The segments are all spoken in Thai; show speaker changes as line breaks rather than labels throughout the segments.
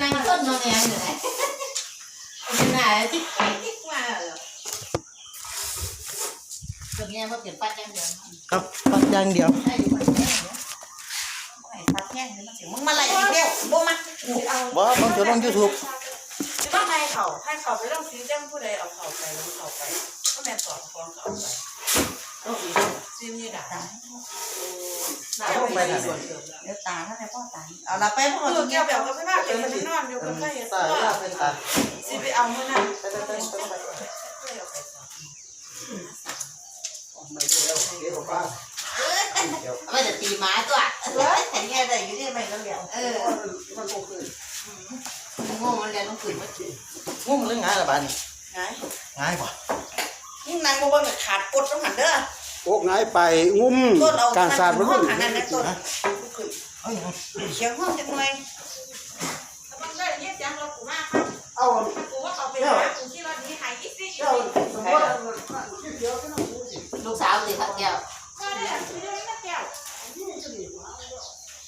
นั่งต้นนอนแองอยู่ไหนเป็นหน้าที่ไปที่มาเหรอตัวเนี้ยมันเป็นปัดยังเดียว
ครับปัดอย่างเดียว
ได้อยู่ปัดแค่เนี้ย
ไอ้พักแห้งนี่มันสิมึงมาไล่อีกแล้วบ่มากูเอา
บ่บางทีลงยูทูบ
จะต้องให้เขาให้เขาไปต้องซื้อจ้างผู้ใดเอาเขาไปแล้วเขาไปก็แม่สอนฟ้องเขาไป ต้องอีกซิมนี่ด่าหน้าลงไปน่ะเดี๋ยวตาถ้าในพ่อตาเอาละไปพวกเราแก้วแบบก็ไม่ว่าเดี๋ยวมันนอนเดี๋ยวคนไข้
ตายแล้วเป็นตา
สิไปเอาเมื่อนั้น
ไปไปไปไปไปไม่ได้แล้วเดี๋ยวป้า
เอาไม่จะตีหม้าตัว
เฮ้ยแต่เนี่ยได้อยู่นี่ไม่แล้วเดี๋ยว
เออ
มันโอเค
งงมันเรียนต้องขึ้นมาจี
งงเรื่องงานละบาดนี่
ไง
ง่ายบ่
ยิ่งนางบ่เบิ่งขาดกดต้องหันเด้อ
อกง่ายไปงุ้ม
ต้นเอา
การสาด
มั
มันน
ห้องหันนั่นนะต้น
เอ้ย
เชียงห้องจังหน่อย
มันได้เรียกยังเรากูมากครับ
เอา
กูว่าเขาเป็นหากูที่เราดีหายอีกสิ
เจ้าสมมติเดี๋ยวก็ต้องพูดสิ
ลูกสาวสิครับแก้ว
ก็ได้คือได้ไม่แก้ว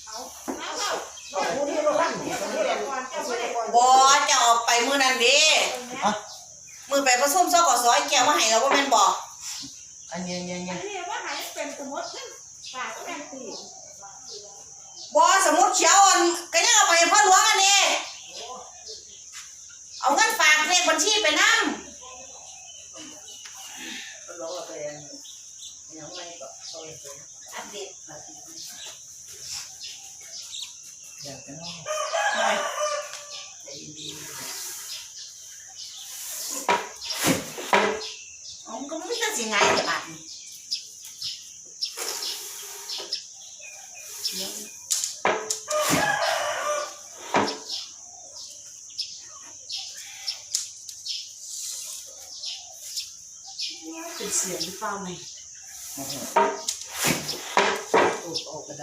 เอาเอาเอา
พูดที่เราขั้น
เดี๋ยวเดี๋ยวก่อนเจ้าไม่ได้ก่อน
บ่จะออกไปมื้อนั้นเด้มื้อไปผสมซอกซอยแก้วมาให้เราบ่แม่นบ่
อั นเงี้ยเงี้ย
อั
เงี้
น
ย
นี้ว่าหายเป็นสมมติขึ้นปากแม่ตี
บ่สมุดเขียวอันก็ยังเอาไปให้พ่อหลวงอันนี้เอาเงินฝากเลขบัญชีไปนำ
เราเอาไปยังไม่ก็ต่อยไป
อัปเดต
อยากจะน้องใจดี
อ๋อมันก็ไม่ได้สิง่ายแต่บาดนี้เป็นเสียงหรือเปล่าไหม
ถูกเอากระด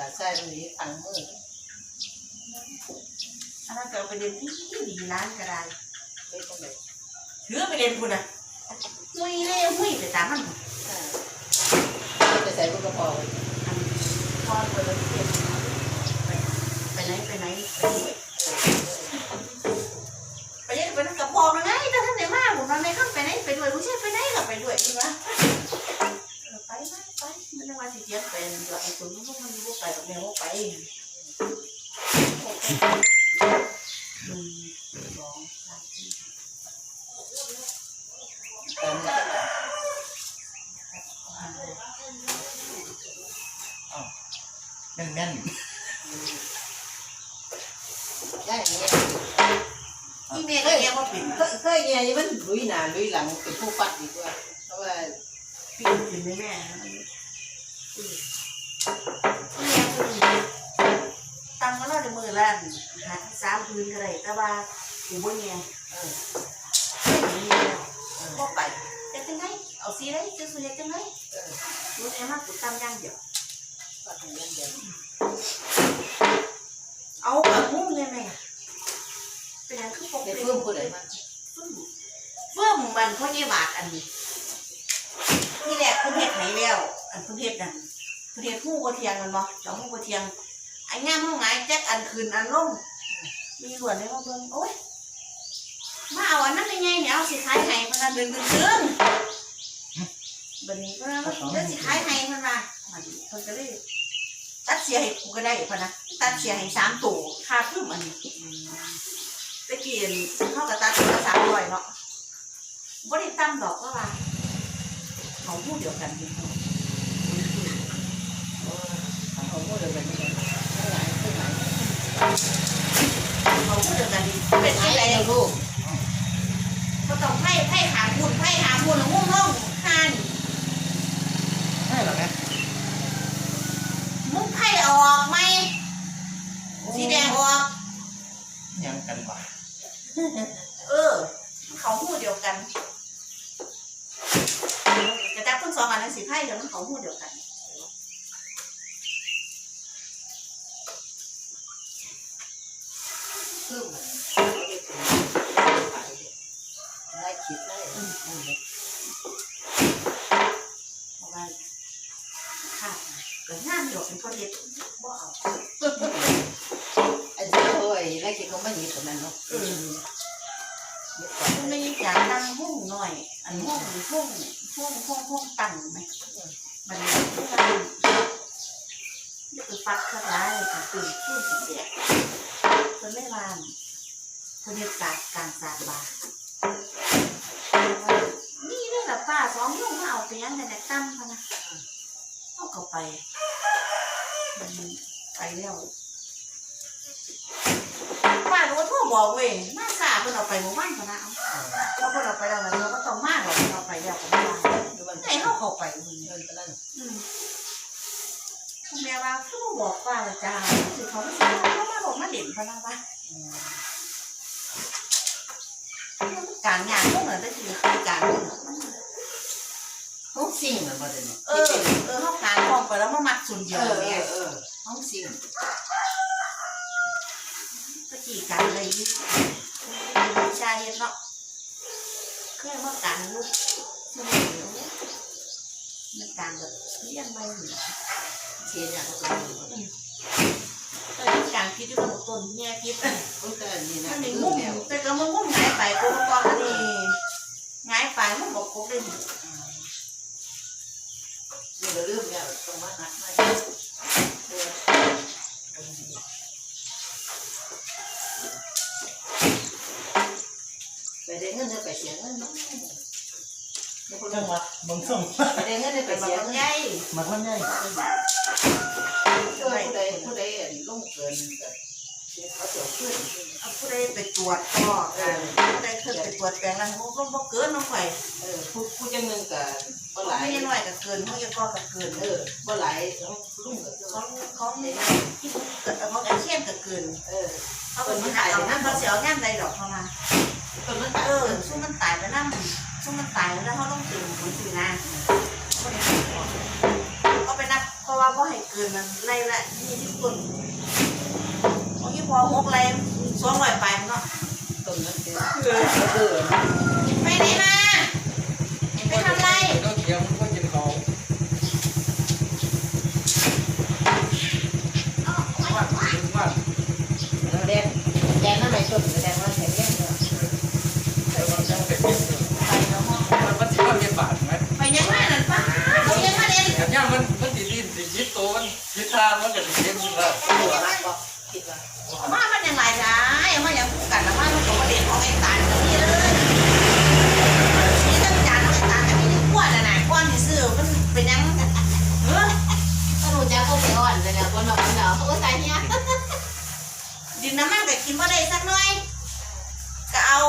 าษใส่ตรงนี้ขังมือ
อันนั้นก็เอาไปเรียนที่ดีร้านก็ได้
เล็กต รงไหน
ถือไปเรียนคุณน่ะมุยเล่มุยไปตามมัน
จะใส่ลูกกระเป๋า
พอเปิดเรียนไปไปไหนไปไหนไปด้วยไปยังไปนั่งกับพ่อนะไงแต่ท่านไหนมาผมมาไม่ข้ามไปไหนไปด้วยผู้ชายไปไหนกับไปด้วยจริงวะเออไปไปไปไม่ต้องมาสิเจี๊ยบเป็นเดี๋ยวไอ้คนนู้นพวกมันรู้ไปกับแม่ว่าไปหนึ่งสองสามสี่
แต่
แม่นแม่น
ได้อย่างนี้
อีเมลก็เรียกว่าเป็น
เคยเคยเนี่ยมันลุยหน้าลุยหลังเป็นผู้ปัดดีกว่าเพราะว่า
ปีนขึ้นแม่แม่ตั้งก็นอนในมือล้านหาที่สามพื้นก็ได้แต่ว่ากูบ่แง่เออไม่มีแล้วเออบ่ไปแต่จังไงเอาสีได้จะสุเฮ็ดจังไงเออรู้แม่มากูตั้งอย่างเดียว
ปัดอย่างเดียว
เอากับมุ้งเลยแม่เป็นหยังคือปก
เด็ก
ติ
เพิ่มผู้ใดมา
เฟื่อมมันเพราะยี่บาทอันนี้ที่แรกเพิ่นเฮ็ดให้แล้ว อันเพิ่นเฮ็ดนั่นเพิ่นเฮ็ดฮู้บ่เที่ยงมันบ่เจ้าฮู้บ่เที่ยงไอ้งามฮู้หงายแจ๊กอันคืนอันลงมีหลวนได้มาเบิ่งโอ๊ยมาเอาอันนั้นได้ไงเนี่ยเอาสิขายให้เพิ่นน่ะดึงดึงดึงบัดนี้เพิ่นว่าเดี๋ยวสิขายให้เพิ่นว่าบัดนี้เพิ่นก็เลย ตัดเสียให้กูก็ได้เพิ่นนะตัดเสียให้สามตัวค่าคืมอันนี้ตะกี้เขากับตาตัวละสามร้อยเนาะบ่ได้ตั้มดอกก็ว่าเขาพูดเดียวกันอยู่
เขาพูดเลยแบบนี้ไม่หลายไม่หลาย
เขาพูดเดียวกันเป็น
ไอ้
อะไร
ไรลูก
ก็ต้องไพ่ไพ่หาบุญไพ่หาบุญแล้วมุ่งล่องหาน
ใช่หรอแม่
มุ่งไพ่ออกไหมสีแดงออก
ยังกันวะ
เออ เขาพู ดเดียวกันกระจับทั้งสองอันนั้นสีไพ่เดียวมันเขาพูดเดียวกัน
เพิ่มได้คิดได้
เพราะว่าค่ะเกิดงานเดียวเป็นคนเดียวบ่เอา
ไอ้เจ้าโอ้ยไรได้กินก็ไม่หยิบคนนั้นเนาะ
เออ มันไม่จากตั้งหุ้งหน่อย อันหุ้งหุ้งหุ้งหุ้งหุ้งตั้งไหมมันนี่คือปัดข้างล่างค่ะตื่นขึ้นเสียคนไม่วานคนเรียกการการสาดบานี่เรื่องละป้าสองลูกมาเอาไปยังไงนะตั้มพนะเอาเข้าไปมันไปแล้วป้าก็ว่าโทรบอกเว้ยมา เพิ่นเอาไปหมู่บ้านพะนะเอาเพิ่นเอาไปแล้วเราก็ต้องมาหรอกเอาไปแล้วก็มา
คือมัน
ให้เขาเข้าไปมึง
เงินไปนั่น
อืมคุณแม่ว่าคือบ่บอกป้าละจ้าคือเขาไม่ใช่เขามาบอกมาเด่นพะนะว่าการงานพวกนั้นได้คือการเงินมัน
ห้องสิ่งมันมาเดี๋ยวนี้
เออเออเขาการพ้อมไปแล้วมามัดส่วนเดียว
อเอ
เนี่ย
เออห้องสิ่ง
ตะกี้การอะไรยิ่งชา เฮ็ดเนาะเคยมาการลูกที่นี่เดี๋ยวมันการแบบเลี้ยงไม่เหมือน
เชียร์อย่างก็เป็น
เออการคิดอยู่กับต้นแง่คิด
ก็แต่นี่นะ
มัน
คื
มี
อ
มุม
แนว
แต่ก็มันมุมหงายไปกูก็อันนี้หงายไปมันบอกกูเลย
นี่เราเริ่มเนี่ยตรงมาหัดมาเออ ไปได้เงินเนี่ยไปเสียเงินเนาะ
จังหวะมึงส่ง
ไปได้เงินเนี่ยไป
เป็นแบ
เสีย
บ
เงิน
ใหญ่
มาข้างใน
ผู้ใดผู้ใดลงเกินเขาจะขึ้น
เอาผู้ใดไปตรวจก็เออผู้ใดเคยไปตรวจแปลงแล้วมันก็บ่เกินน้องข่อย
เออผู้ผู้จังหนึ่งกับบ่หลาย
ไม่น้อยก็เกินเขาจะก็ก็เกิน
เออบ่หลายลุงกับ
เขาเขาเนี่ยที่เกิดเขาไอ้เชี่ยนก็เกิน
เออ
เขาเป็นมันเอานั่นเขาเสียงานใดดอกเขามา
ต้นมัน
เอ
ตาย
อสู้มันตายไปนั่นสู้มันตายแล้วเขาต้องตื่นคนตื่นนะเขาไปนับเพราะว่าเขาให้เกินมันไล่ละยี่สิบคนบางทีพอหกไล่สองร้อยไปเนาะ
ต้นมันเกิด
เออ
เอ
ไปไหนมาไปทำไร
ก็เคี้ยวก็กินเขา
ว
ว่าถึงว่า
แดงแดงนั่นไหนต้นแดงว่า
มันยึดทางมันก็ติดยึดมันละ
ตัวละก็คิดว่า
มามันยังไรจ้ามาอย่างพูดกันนะมามันก็มาเด่นของไอ้ตาลกับนี่เลยนี่ตั้งจานของไอ้ตาลกับนี่ขวดน่ะนะก้อนที่ซื้อมันเป็นยังเออ
ก็รู้จักเขาไปอ่อนไปแล้วคนบอกคนเนาะเขาก็ใส่เนี่ย
ดินน้ำมันก็กินบ่ได้สักหน่อยก็เอา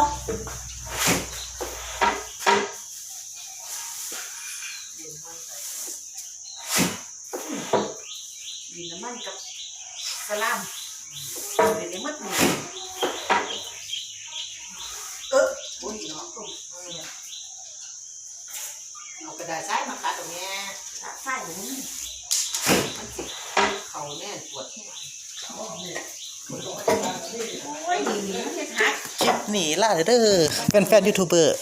ดินน้ำ มันกับสลามเดี๋ยวนี้มัดหมดเออ
โอ้ยเนาะเอากระดาษทรายมาขัดตรงนี้
ตัดไส้หนู
มันสิเขาแน่ปวดที่
โอ้ยดีนี่มันเฮ็ดหัก
คลิปนี้ล่ะเด้อแฟนๆยูทูบเบอร์